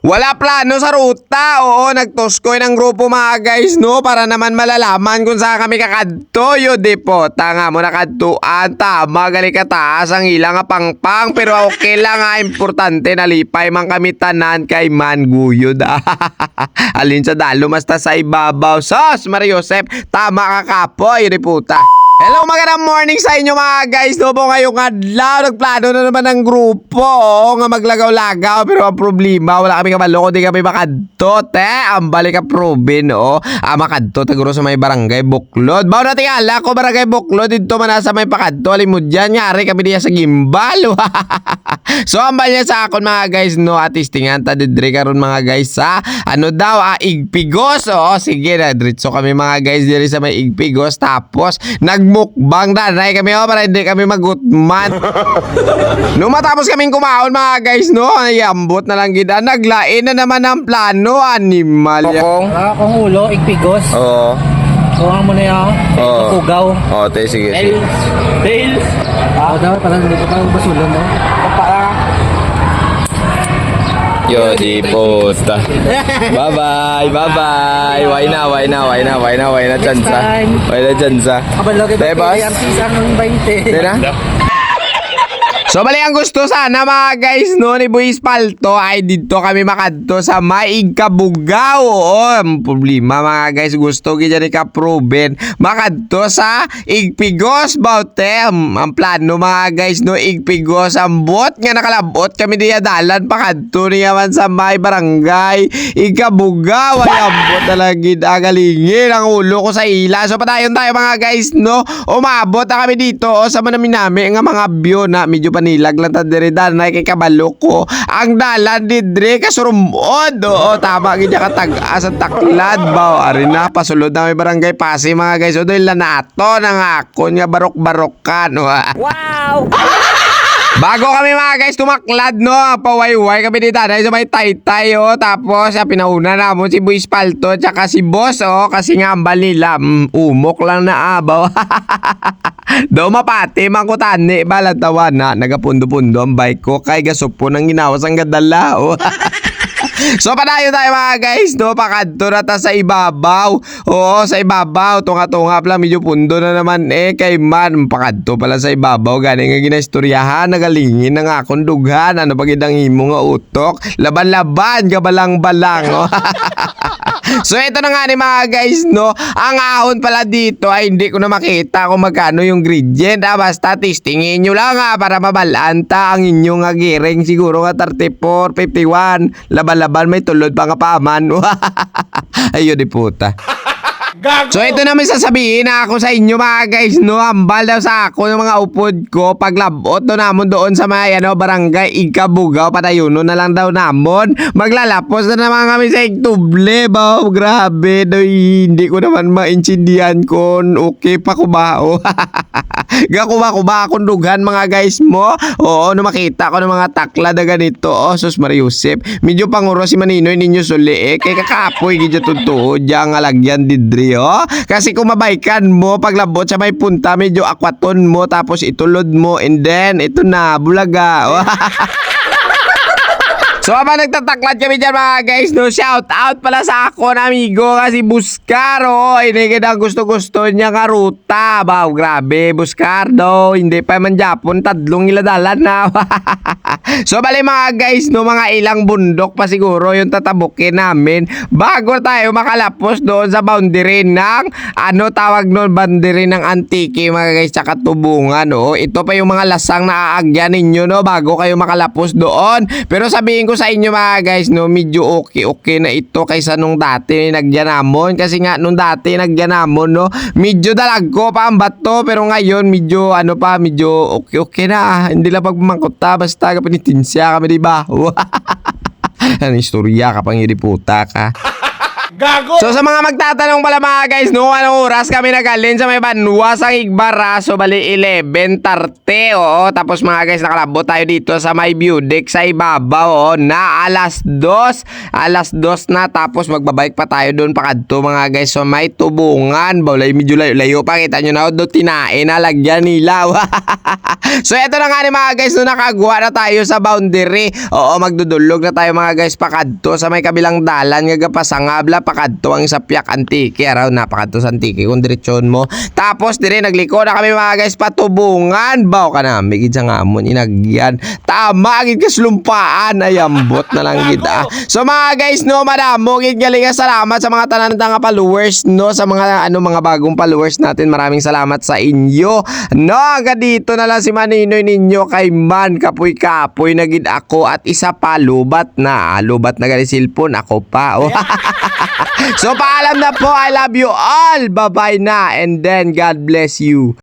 Wala plano sa ruta. Oo, nagtuskoy ng grupo mga guys, no? Para naman malalaman kung saan kami kakadto. Yo, di po. Tanga mo nakadtuan. Tama, gali ka. Ang ilang nga pangpang. Pero okay lang nga. Importante nalipay man kami tanan kay man guyod. Alin sa dalo, basta sa ibabaw. Sos, Mario Josep. Tama ka kapo. Yun di puta. Hello, magandang morning sa inyo mga guys. No po ngayong adlaw, nagplano na naman ng grupo oh, nga maglagaw-lagaw. Pero ang problema, wala kami kabalo, di kami makadto. Te, ang balik ka proben, oh. Ah, makadto, taguro sa may barangay Buklod. Bawa na tingala ko, barangay Buklod, dito man nasa may pakadto. Alim mo dyan, nyari kami diya sa gimbal. so, ang balya sa akon mga guys, no, at istingan, tadidre karon mga guys, sa ano daw, ah, igpigos. Oo, sige na, diretso kami mga guys, diri sa may igpigos. Tapos, nagmukbang danay kami, oh, para hindi kami magutman. Nung matapos kaming kumaon mga guys, no, ay ambot na lang gida. Naglain na naman ang plano, animal. Kokong? Ah, kung ulo, igpigos. Oo. Kuha mo na yan. Oo. Kugaw. Oo, te, sige, sige. Tails. Ah, daw, parang dito pa basulon daw. Para. Yo, di puta. Bye-bye, bye-bye. Why na, why na, why na, why na, why na, chansa. Why na, chansa. Kabalog Te, boss? artista ng 20. Di na? So bali ang gusto sana mga guys no ni Boy Spalto ay dito kami makadto sa Maig Kabugaw. Ang problema mga guys gusto gid ni ka proven makadto sa Igpigos baute. Ang, plano mga guys no Igpigos ang bot nga nakalabot kami diya dalan pakadto niya man sa may barangay Ikabugaw ay ambot gid agalingin ang ulo ko sa ila. So padayon tayo mga guys no. Umabot na kami dito o sa manami namin nga mga view na medyo panilag lang ta diri danay kay kabalo ko. Ang dalan didre kasurumod. Oo, tama gid ka tag-asa taklad ba. Ari na pasulod na may barangay Pasig mga guys. O dahil nato nang ako nga barok-barokan. Wow! Bago kami mga guys tumaklad no, pawayway kami dito dahil sa may taytay oh. Tapos sa pinauna namon si Boy Spalto tsaka si Boss oh kasi nga ang bal nila mm, umok lang na abaw. Do mapati mangkutani balatawa na nagapundo-pundo ang bike ko kay gasupo nang ginawas ang gadala oh. So padayo tayo mga guys, no? Pakadto na ta sa ibabaw. Oo, sa ibabaw. Tunga-tunga lang, medyo pundo na naman eh. Kay man, pakadto pala sa ibabaw. Gani nga ginaistoryahan, nagalingin na nga akong dughan. Ano pag idang imo nga utok? Laban-laban, gabalang-balang. Oh. so ito na nga ni mga guys, no? Ang ahon pala dito ay hindi ko na makita kung magkano yung gradient. Ah, basta testingin nyo lang ah, para mabalanta ang inyong nga giring. Siguro nga 34, 51. Laban-laban may tulod pa nga paman. Ayun di puta. So ito naman sasabihin na ako sa inyo mga guys no Ambal daw sa ako ng mga upod ko Paglabot daw namon doon sa may ano, barangay Ikabugaw Patayuno na lang daw namon Maglalapos na naman kami sa Iktuble ba Grabe daw hindi ko naman maintindihan kung okay pa ko ba oh. Gakuha ko ba akong dugan mga guys mo. Oo no makita ko ng mga takla na ganito. Oh sus Mariusip Medyo panguro si Maninoy ninyo suli eh. Kay kakapoy gidya tuntuho Diyan nga lagyan didri oh. Kasi kung mabaikan mo paglabot sa may punta Medyo akwaton mo tapos itulod mo And then ito na bulaga oh. So habang nagtataklad kami dyan mga guys, no, shout out pala sa ako na amigo kasi Buscar, oh, inigid ang gusto-gusto niya nga ruta. Wow, grabe, Buscar, do, hindi pa man Japon, tadlong iladalan na. so bali mga guys, no, mga ilang bundok pa siguro yung tatabukin namin bago tayo makalapos doon sa boundary ng, ano tawag noon, boundary ng Antique, mga guys, tsaka tubungan, no. Ito pa yung mga lasang na aagyan ninyo, no, bago kayo makalapos doon. Pero sabihin ko sa inyo mga guys, no, medyo okay okay na ito kaysa nung dati nagyanamon kasi nga nung dati nagyanamon, no, medyo dalagko pa ang bato pero ngayon medyo ano pa, medyo okay okay na. Hindi lang pagmamangkot ta basta kapinitinsya kami di ba? ano istorya ka pang puta ka. So sa mga magtatanong pala mga guys, no, anong oras kami nagalin sa may banwa sa Igbara, so bali 11.30, oo. Tapos mga guys, nakalabo tayo dito sa may view deck sa ibabaw, oo, na alas 2. Alas 2 na, tapos magbabike pa tayo doon pakadto mga guys. So may tubungan, bawlay medyo layo-layo pa, kita nyo na, do tinae na lagyan nila. so eto na nga ni mga guys, no, nakagawa na tayo sa boundary. Oo, magdudulog na tayo mga guys pakadto sa may kabilang dalan nga gapasangabla pakadto ang sapyak antike araw na pakadto sa antike kung diretsyon mo. Tapos dire nagliko na kami mga guys patubungan. Baw ka na migid sa ngamon inagyan. Tama gid kaslumpaan ayambot na lang kita. So mga guys no, madamo gid galing nga salamat sa mga tanan nga followers no sa mga ano mga bagong followers natin. Maraming salamat sa inyo. No, hanggang dito na lang si Maninoy ninyo kay Man kapoy kapoy na gid ako at isa pa lubat na. Lubat na gali cellphone ako pa. Oh. so paalam na po. I love you all. Bye-bye na. And then God bless you.